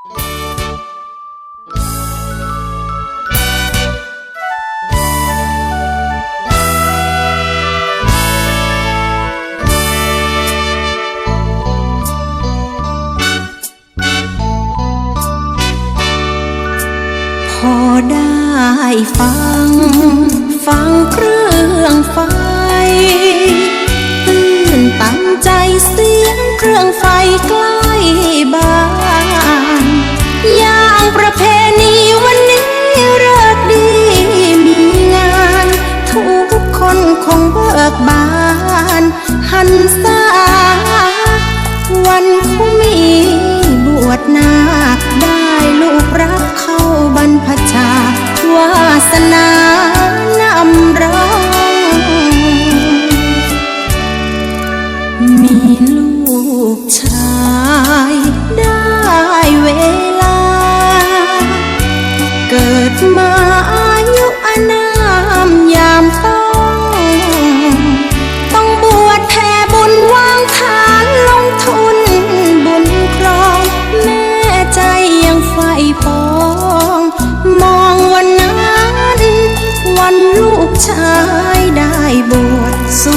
พอได้ฟัง ฟังเครื่องไฟตื่นตันใจเสียงเครื่องไฟใกล้บ้าน อย่างประเพณี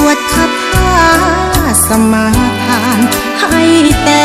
วดคาถาสมาทานให้แต่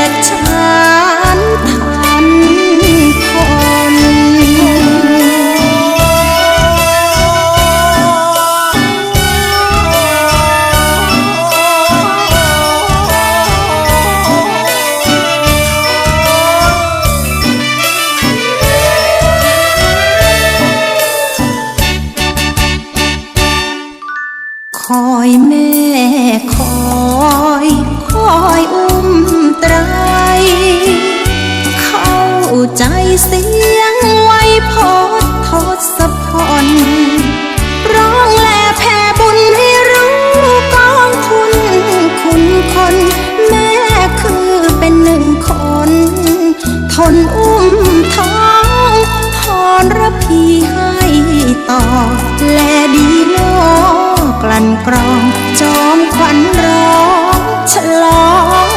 เสียงไวยพดทศพรร้องแลแผ่บุญให้รู้กองทุนคุณคน แม่คือเป็นหนึ่งคน ทนอุ้มท้องพรระพีให้ต่อ และดีโลกลั่นกรอง จอมขวัญร้องฉลอง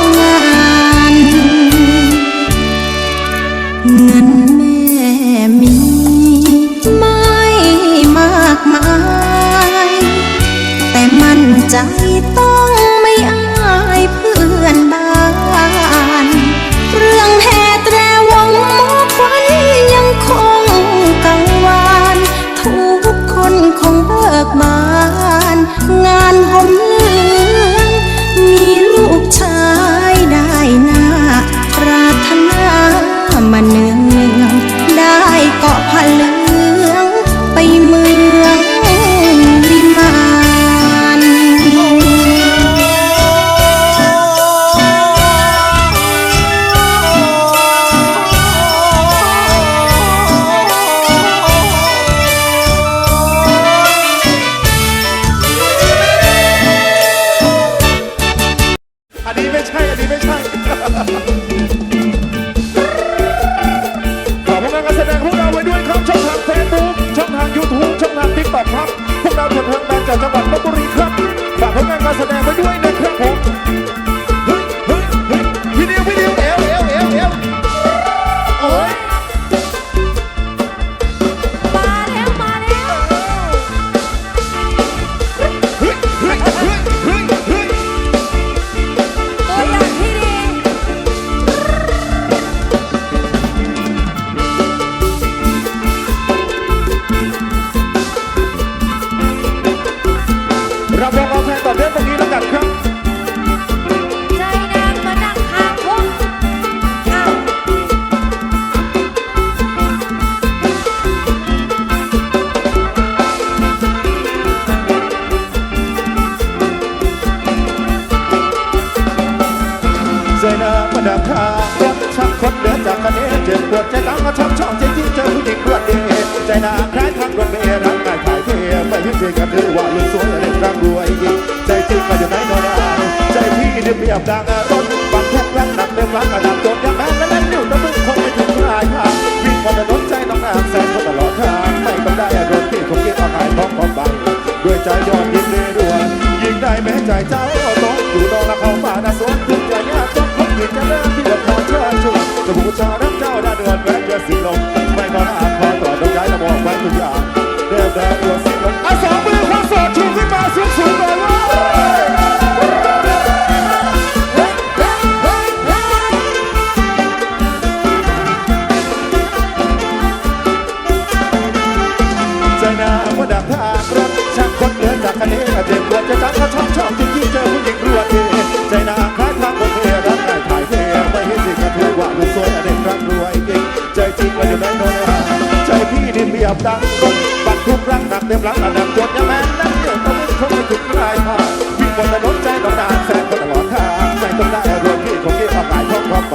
ปวดใจตั้งมาชองช่องใจจริงเจอผู้หญิงรวดเดชใจนาคล้ายทางรถเมล์รักกายขายเทไม่ยึดเจกันถือว่าลูกสวยเล่นร่างรวยใจจริงมาอยู่ไหนนอนใจพี่นี่เปรียบดังรถบางแคบแรงหนักเต็มรักกระดับจนยังแม้และเล่นนิ้วตะมึงคงไม่ถึงปลายทางวิ่งบนถนนใจต้องน้ำแสนคนตลอดทางไม่ต้องได้รถที่คงเกียรเอาขายของของบังด้วยใจยอดยินดีด้วยยิงได้แม้ใจเจ้า คนถนนใจต้องนานแสงคนตลอดทางไม่ต้องได้รวมพี่คงที่ความหมายของความไป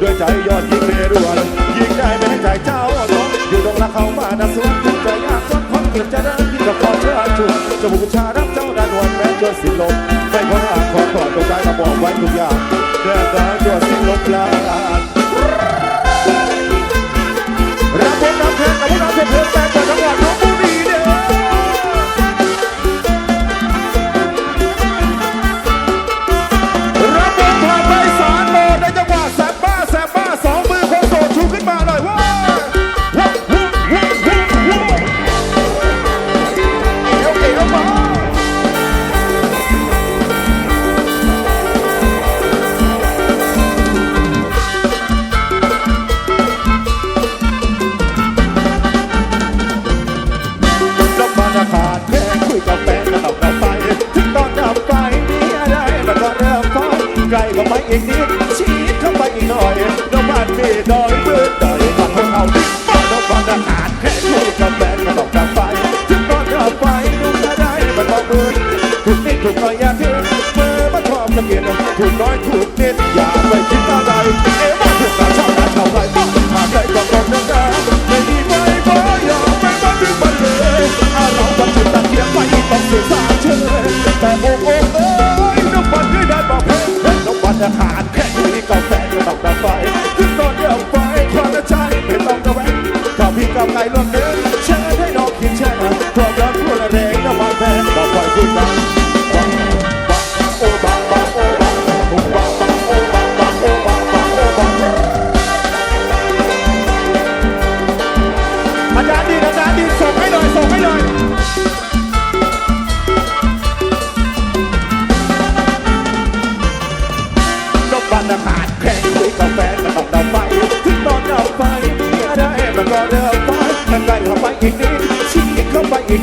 ด้วยใจยอดยิ่งเรื่อรยิ่งได้แม้ใจเจ้าน้องอยู่ตรงละเขามบ้านสวนถึงจะยากจนคนอื่ดจะได้ที่กับควาเชื่อชวจะบูชารับเจ้าด้านวนแม้จนสิ้นลมไม่ขอหาขอต่อตรงใจมาบอกไว้ทุกอย่างเดินทางจนสิ้นลมลา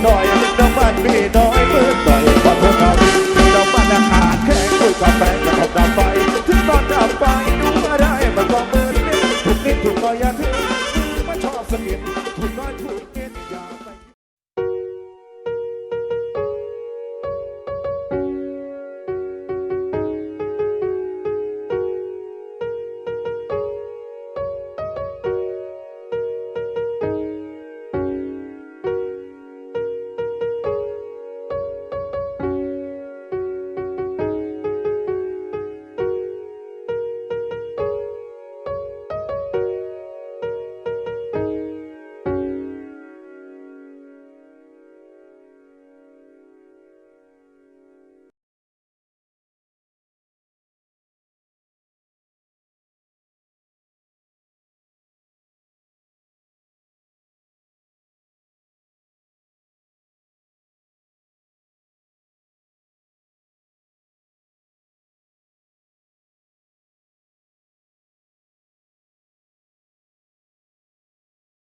น่อยน้องบ้านมีน้อยมืดหน่อย